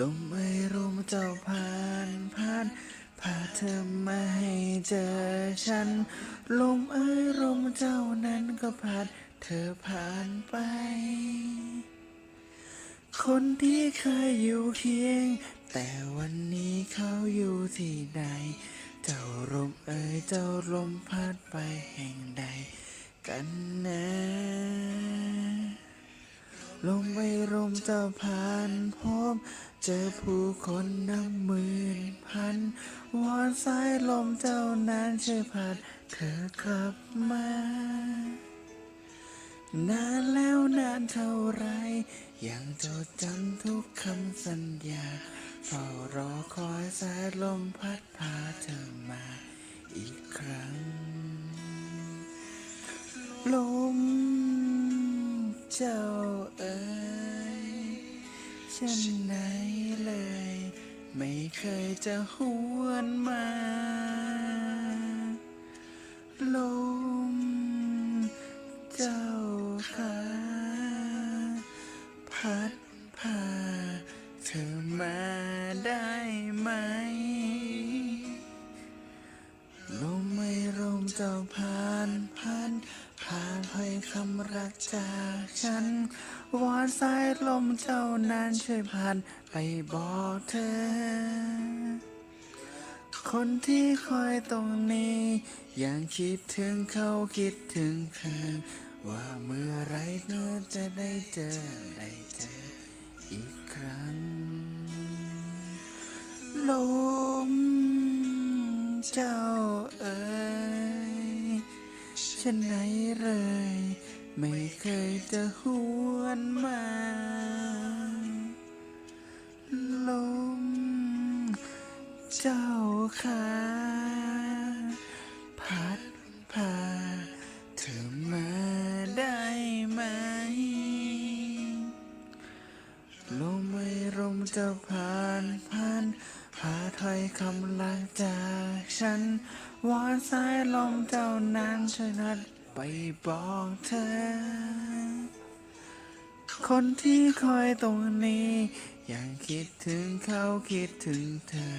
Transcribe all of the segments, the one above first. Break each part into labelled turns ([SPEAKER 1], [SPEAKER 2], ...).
[SPEAKER 1] ลมไม่รู้เจ้าผ่านผ่านพาเธอมาให้เจอฉัน ลมเอ้ยลมเจ้านั้นก็ผ่านเธอผ่านไป คนที่เคยอยู่เคียง แต่วันนี้เขาอยู่ที่ใด เจ้าลมเอ้ยเจ้าลมพัดไปแห่งใดกันนะ ลมไม่ลมเจ้าผ่านพบเจอผู้คนนับหมื่นพัน วอนสายลมเจ้านั้นช่วยพัดเธอกลับมา นานแล้วนานเท่าไร ยังจดจำทุกคำสัญญาเฝ้ารอคอยสายลมพัดพาเธอมาอีกครั้ง เจ้าเอ๋ยฉันไหนเลย ไม่เคยจะหวนมาลมเจ้าขาพัดพาเธอมาได้ไหม ลมไม่ลมเจ้าผ่านผ่าน ผ่านให้คำรักจากฉัน วอนสายลมเจ้านั้นช่วยผ่านไปบอกเธอ คนที่คอยตรงนี้ ยังคิดถึงเขาคิดถึงเธอ ว่าเมื่อไรเธอจะได้เจอได้เจออีกครั้ง ลมเจ้า ฉันไหนเลย ไม่เคยจะหวนมา ลม เจ้าขาพัดพาเธอมาได้ไหม ลมไม่ลมจะผ่านผ่านพาถ้อยคำลาจากฉัน วอนสายลมเจ้านั้นช่วยนัดไปบอกเธอ คนที่คอยตรงนี้ยังคิดถึงเขาคิดถึงเธอ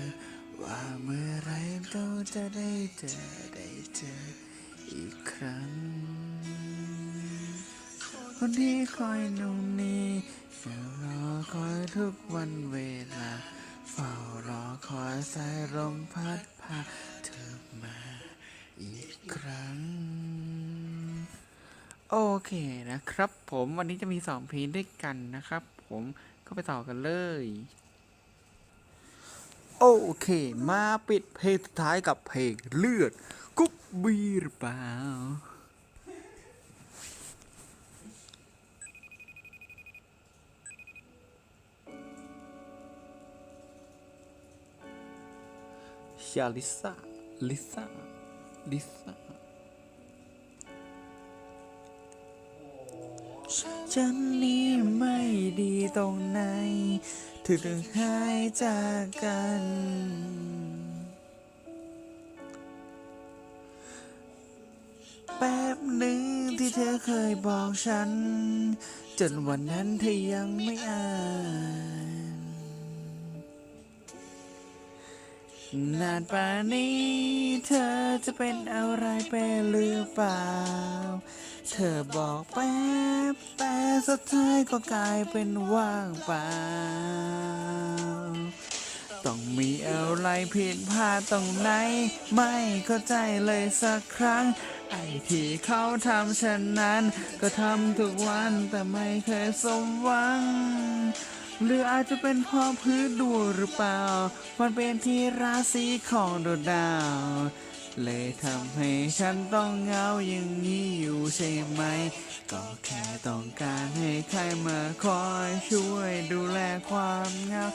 [SPEAKER 1] ว่าเมื่อไรเราจะได้เจอได้เจออีกครั้ง คนที่คอยหนุ่มนี้เฝ้ารอคอยทุกวันเวลา เฝ้ารอคอยสายลมพัดพาเธอ อีกครั้ง โอเคนะครับ ผมวันนี้จะมีสองเพลงด้วยกันนะครับ ผมก็ไปต่อกันเลย โอเค มาปิดเพลงสุดท้ายกับเพลงเลือด กุ๊บบีหรือเปล่าชาลิซาลิซา ลิซ่าฉันนี้ไม่ดีตรงไหนถึงถึงหายจากกัน แป๊บหนึ่งที่เธอเคยบอกฉัน จนวันนั้นเธอยังไม่อ่าน นานป่านนี้เธอจะเป็นอะไรไปหรือเปล่า เธอบอกแป๊บแต่สุดท้ายก็กลายเป็นว่างเปล่า ต้องมีอะไรผิดพลาดตรงไหน ไม่เข้าใจเลยสักครั้ง ไอ้ที่เขาทำฉันนั้น ก็ทำทุกวันแต่ไม่เคยสมหวัง หรืออาจจะเป็นเพราะพื้นดวงหรือเปล่า มันเป็นที่ราศีของดวงดาว เลยทำให้ฉันต้องเหงาอย่างนี้อยู่ใช่ไหม ก็แค่ต้องการให้ใครมาคอยช่วยดูแลความเหงา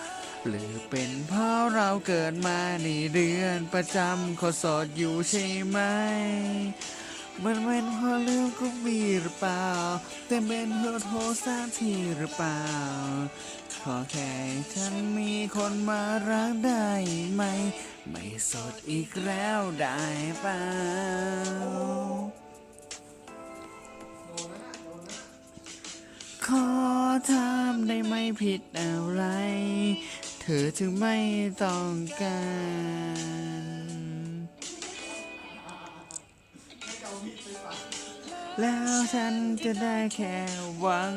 [SPEAKER 1] หรือเป็นเพราะเราเกิดมาในเดือนประจำขาโสดอยู่ใช่ไหม มันเป็นเพราะเรื่องก็มีหรือเปล่า แต่เป็นเพราะโทรศัพท์ที่หรือเปล่า ขอแค่ฉันมีคนมารักได้ไหม ไม่สดอีกแล้วได้เปล่าขอถามได้ไหมผิดอะไร เธอจึงไม่ต้องการแล้วฉันจะได้แค่หวัง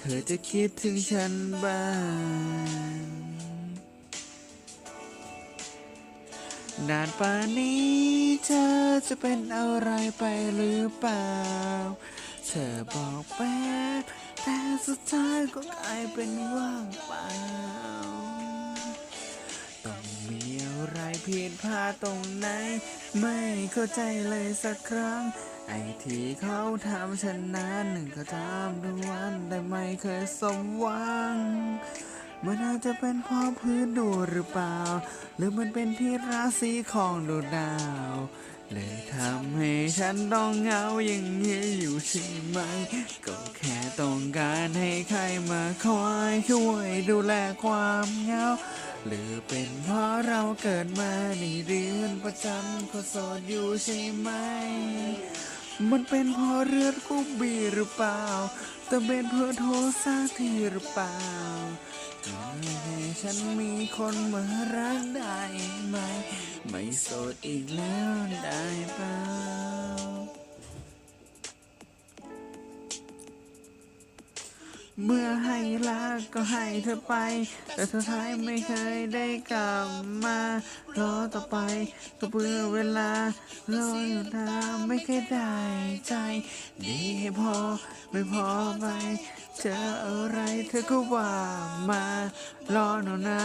[SPEAKER 1] เธอจะคิดถึงฉันบ้างนานป่านนี้เธอจะเป็นอะไรไปหรือเปล่า เธอบอกแป๊บแต่สุดท้ายก็กลายเป็นว่างเปล่า ต้องมีอะไรผิดพลาดตรงไหน ไม่เข้าใจเลยสักครั้ง ไอ้ที่เขาทำฉันนั้นก็ทำทุกวันแต่ไม่เคยสมหวัง มันอาจจะเป็นเพราะพื้นดูหรือเปล่า หรือมันเป็นที่ราศีของดวงดาว เลยทำให้ฉันต้องเหงาอย่างนี้อยู่ใช่ไหม ก็แค่ต้องการให้ใครมาคอยช่วยดูแลความเหงาหรือเป็นเพราะเราเกิดมาในเดือนประจำก็โสดอยู่ใช่ไหม มันเป็นเพราะเรือนกุบบีหรือเปล่า แต่เป็นเพราะโทซาทีหรือเปล่าให้ฉันมีคนมารักได้ไหม ไม่โสดอีกแล้วได้เปล่า เมื่อให้รักก็ให้เธอไป แต่สุดท้ายไม่เคยได้กลับมารอต่อไปก็เบื่อเวลารออยู่นานไม่เคยได้ใจ ดีให้พอไม่พอไปเจออะไรเธอก็ว่ามา รอหน่อยนะ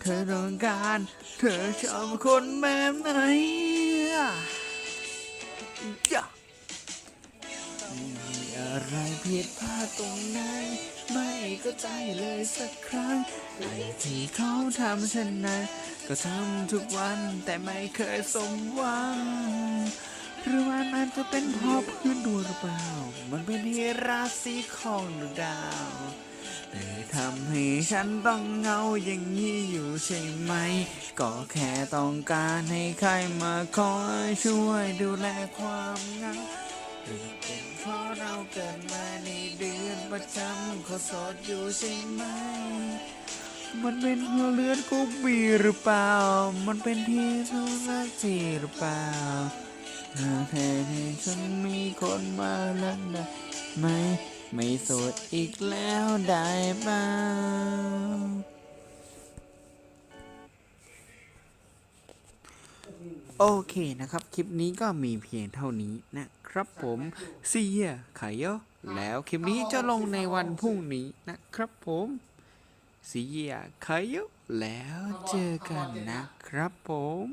[SPEAKER 1] เธอต้องการ เธอชอบคนแบบไหนอะยะมี อะไรผิดพลาดตรงไหน ไม่เข้าใจเลยสักครั้งไอ้ที่เขาทำฉันนะก็ทำทุกวันแต่ไม่เคยสมหวังหรือว่ามันจะเป็นเพราะพื้นดวงหรือเปล่า มันเป็นที่ราศีของดวงดาวเลยทำให้ฉันต้องเหงาอย่างนี้อยู่ใช่ไหม ก็แค่ต้องการให้ใครมาคอยช่วยดูแลความเหงา เป็นเพราะเราเกิดมาในเดือนประจำเขาโสดอยู่ใช่ไหม มันเป็นเพราะเลือดกุบบีหรือเปล่า มันเป็นที่ทุรักทีหรือเปล่าหากแค่ให้ฉันมีคนมาลักได้ไหม ไม่โสดอีกแล้วได้เปล่ โอเคนะครับ คลิปนี้ก็มีเพียงเท่านี้นะครับผมเสียขายเยอะแล้วคลิปนี้จะลงในวันพรุ่งนี้นะครับผมเสียขายเยอะแล้วเจอกันนะครับผม